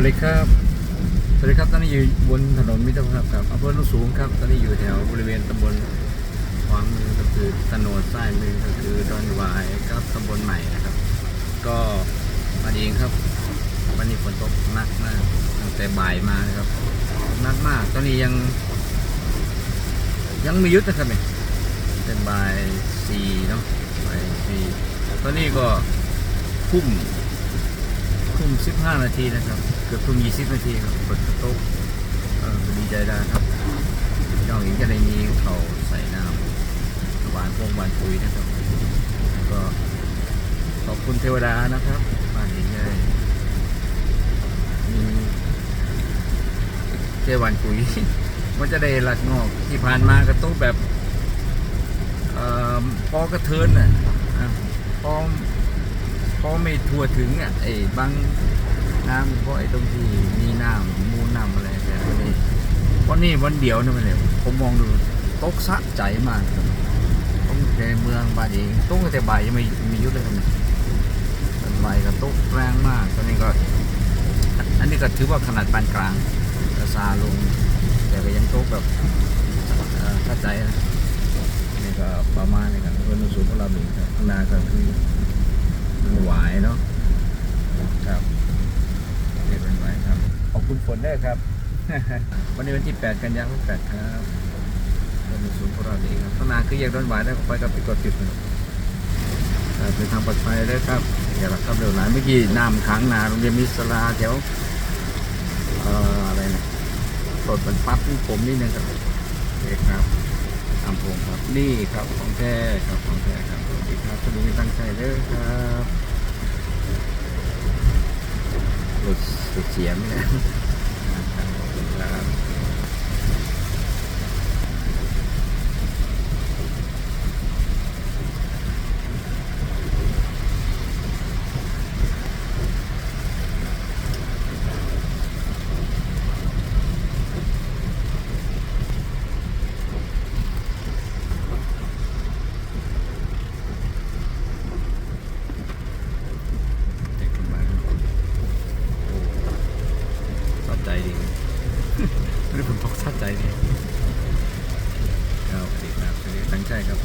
วัสดีครับ สวัสดีครับ ตอนนี้อยู่บนถนนมิตรภาพครับอำเภอโนนสูงครับ ตอนนี้อยู่แถวบริเวณตำบลขวามือก็คือตโนซ้ายมือก็คือดอนหวายครับตำบลใหม่นะครับ ก็มาดีครับ วันนี้ฝนตกหนักมากตั้งแต่บ่ายมานะครับหนักมาก ตอนนี้ยัง ยังไม่ยุดนะครับเนี่ยเป็นบ่ายสี่เนาะบ่ายสี่ตอนนี้ก็ทุ่ม มสิบห้านาทีนะครับ เกือบทุ่มยี่สิบนาทีครับฝนตกเออดีใจได้ครับน้องหญิงจะได้มีเขาใส่น้ำหวานพวกหวานปุ๋ยนะครับแล้วก็ขอบคุณเทวดานะครับบ้านหญิงได้มีเทวันปุ๋ยมันจะได้หลัดงอกที่ผ่านมากระตุกแบบเอ่อพอกระเทินน่ะอะ พอพอไม่ทั่วถึงอะไอ้บางน้ำเพราะไอ้ตรงที่มีน้ำมูน้ำอะไรแต่วันนี้วันนี้วันเดียวนะมันเนี่ยผมมองดูตกสะใจมากต้องในเมืองบาดเองตกตั้งแต่บ่ายยังไม่มียุดเลยครับเนี่ยตอนบ่ายก็ตกแรงมากตอนนี้ก็อันนี้ก็ถือว่าขนาดปานกลางก็ซาลง แต่ก็ยังตกแบบเอ่อเข้าใจนะนี่ก็ประมาณนี้ครับเพื่อนสูงของเราหนึ่งข้างหน้าก็คือมัน หวายเนาะครับเรียกเป็นหวายครับ ขอบคุณฝนได้วยครับ วันนี้วันที่ 8 กันยายน8ครับเรามีศูนย์ของเราเองครับข้างหน้าคือแยกดอนหวายแล้วก็ไปกับปิดกดปิดนะครับเอ่อเป็นทางปลอดภัยเลยครับอย่าหลับครับเร็วหลายเมื่อกี้น้ำขังหนาโรงเรียนมิสลาแถวเอ่ออะไรนะรถบรรพัดที่ผมนี่นะครับโอเคครับตามผมครับ นี่ครับของแท้ครับของแท้ ครับสวัสดีครับสวัสดีตั้งใจเด้อครับหลุดเสียงเนี่ยนะครับขอบคุณครับเด็กขึ้นมาโอ้ชอบใจดี ไม่ ได้ผมตกชอบใจดีครับดีครับดีตั้งใจครับ